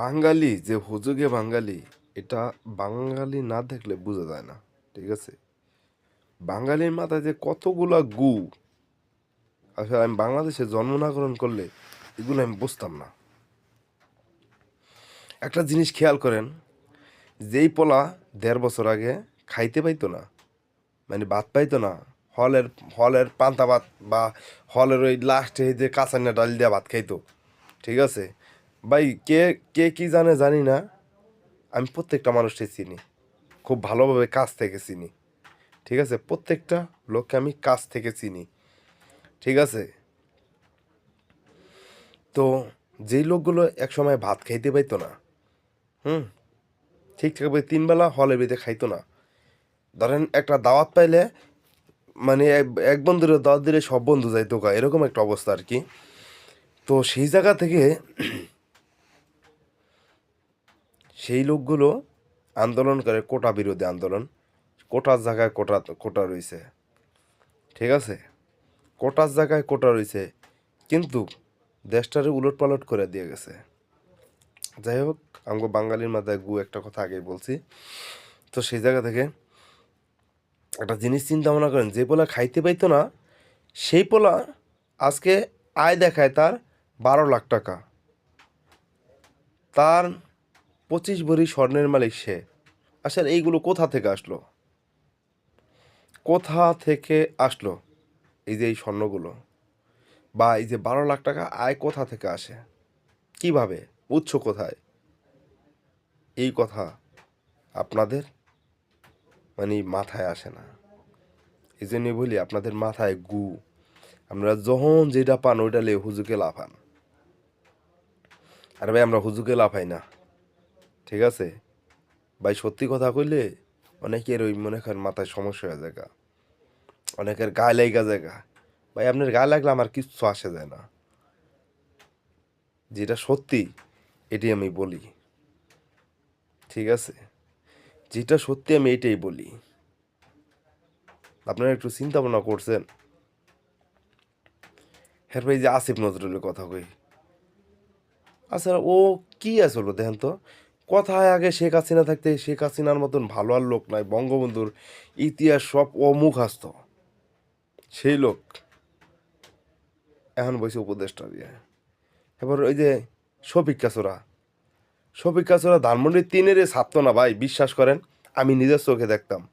বাঙালি, যে হুজুগে বাঙালি, এটা বাঙালি না দেখলে বোঝা যায় না, ঠিক আছে? বাঙালির মাথায় যে কতগুলা গু, আসলে আমি বাংলাদেশে জন্মনাগরণ করলে এগুলো আমি বুঝতাম না। একটা জিনিস খেয়াল করেন, যেই পোলা দেড় বছর আগে খাইতে পাইতো না মানে ভাত পাইতো না, হলের হলের পান্তা ভাত বা হলের ওই লাস্টে যে কাঁচান্না ডাল দিয়ে ভাত খাইতো, ঠিক আছে? ভাই, কে কে কি জানে জানি না, আমি প্রত্যেকটা মানুষকে চিনি। খুব ভালোভাবে কাছ থেকে চিনি। ঠিক আছে? প্রত্যেকটা লোককে আমি কাছ থেকে চিনি। ঠিক আছে? তো যেই লোকগুলো একসময় ভাত খাইতে পাইতো না, হুম? ঠিকঠাকভাবে তিন বেলা হলে বেঁধে খাইতো না। ধরেন একটা দাওয়াত পাইলে মানে এক- এক বন্ধুর দাওয়াত দিলে সব বন্ধু যাইতো এরকম একটা অবস্থা আর কি। তো সেই জায়গা থেকে সেই লোকগুলো আন্দোলন করে, কোটা বিরোধী আন্দোলন। কোটার জায়গায় কোটা কোটা রয়েছে। ঠিক আছে? কোটার জায়গায় কোটা রয়েছে, কিন্তু দেশটারে উলট পালট করে দিয়ে গেছে। যাই হোক আমাকে বাঙালির মাথায় গু একটা কথা আগেই বলছি। তো সেই জায়গা থেকে একটা জিনিস চিন্তা ভাবনা করেন, যে পোলা খাইতে পাইতো না, সেই পোলা আজকে আয় দেখায় তার বারো লাখ টাকা। তার পঁচিশ ভরি স্বর্ণের মালিক সে। আসলে এইগুলো কোথা থেকে আসলো? কোথা থেকে আসলো এই যে এই স্বর্ণগুলো? বা এই যে বারো লাখ টাকা আয় কোথা থেকে আসে? কীভাবে? উৎস কোথায়? এই কথা আপনাদের মানে মাথায় আসে না। এই জন্যই বলি, আপনাদের মাথায় গু। আমরা যখন যেটা পান, ওইটা লে হুজুকে লাফান। আর ভাই, আমরা হুজুকে লাফাই না। ঠিক আছে? ভাই, সত্যি কথা কইলে অনেকের ওই মনে করেন মাথায় সমস্যা হয়ে যায় অনেকের গায়ে লেগা জায়গা ভাই, আপনার গায়ে লাগলে আমার কিচ্ছু আসে যায় না। যেটা সত্যি এটি আমি বলি। ঠিক আছে? যেটা সত্যি, আমি এটাই বলি। আপনারা একটু চিন্তা ভাবনা করছেন? হ্যাঁ ভাই যে আসিফ নজরুলের কথা কই। আচ্ছা ও কি আছে আসলো দেখেন তো? কথায় আগে শেখ হাসিনা থাকতে শেখ হাসিনার মতন ভালো আর লোক নাই বঙ্গবন্ধুর ইতিহাস সব অমুখাস্ত। সেই লোক এখন বসে উপদেষ্টা দিয়ে। এবার ওই যে শফিক কাছরা শফিক কাছরা ধানমন্ডির তিনেরে ছাড়তো না ভাই, বিশ্বাস করেন? আমি নিজের চোখে দেখতাম।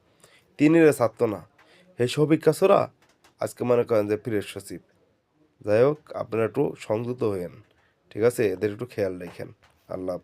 তিনেরে ছাড়তো না। হে শফিক কাছরা আজকে মনে করেন যে ফিরের সচিব যাই হোক, আপনারা একটু সংযুক্ত হয়েন ঠিক আছে? এদের একটু খেয়াল রাখেন। আল্লাহ।